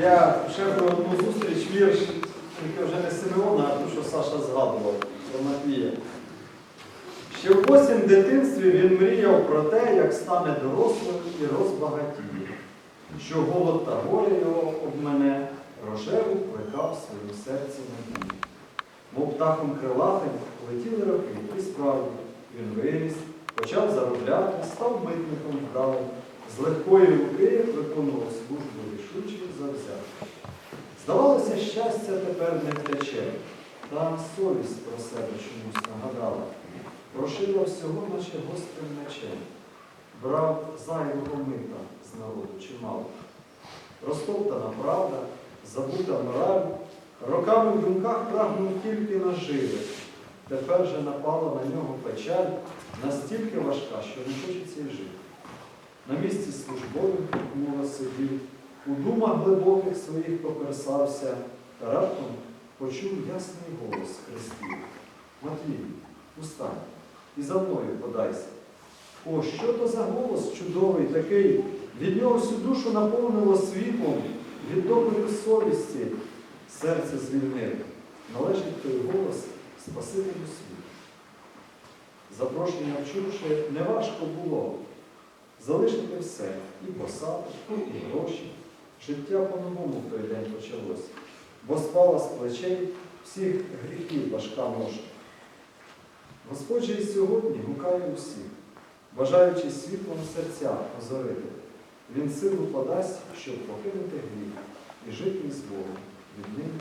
Я ще про одну зустріч вірш, тільки вже не Симеона, а ту, що Саша згадував про Матвія. Ще в посім дитинстві він мріяв про те, як стане дорослим і розбагатіє, що голод та горе його обмене, рожеву плекав своїм серці надію. Мов птахом крилатим летіли роки, і справді він виріс, почав заробляти, став митником вдалим, легкої руки виконував службу рішуче завзято. Здавалося, щастя тепер не втече, та совість про себе чомусь нагадала. Прошила всього, наче гострим мечем, брав зайвого мита з народу чимало. Розтоптана правда, забута мораль, роками в думках прагнув тільки наживи. Тепер же напала на нього печаль, настільки важка, що не хочеться й жити. На місці службовим хмуро сидів, у думах глибоких своїх поперсався, та раптом почув ясний голос Христів. Матвій, устань і за мною подайся. О, що то за голос чудовий такий, від нього всю душу наповнило світлом, від доброї совісті серце звільнив. Належить той голос Спасителю світу. Запрошення вчувши, неважко було залишити все, і посаду, і гроші. Життя по-новому в той день почалося, бо спала з плечей всіх гріхів важка ноша. Господь же і сьогодні гукає усіх, бажаючи світлом серця озорити. Він силу подасть, щоб покинути гріх і жити з Богом від нині.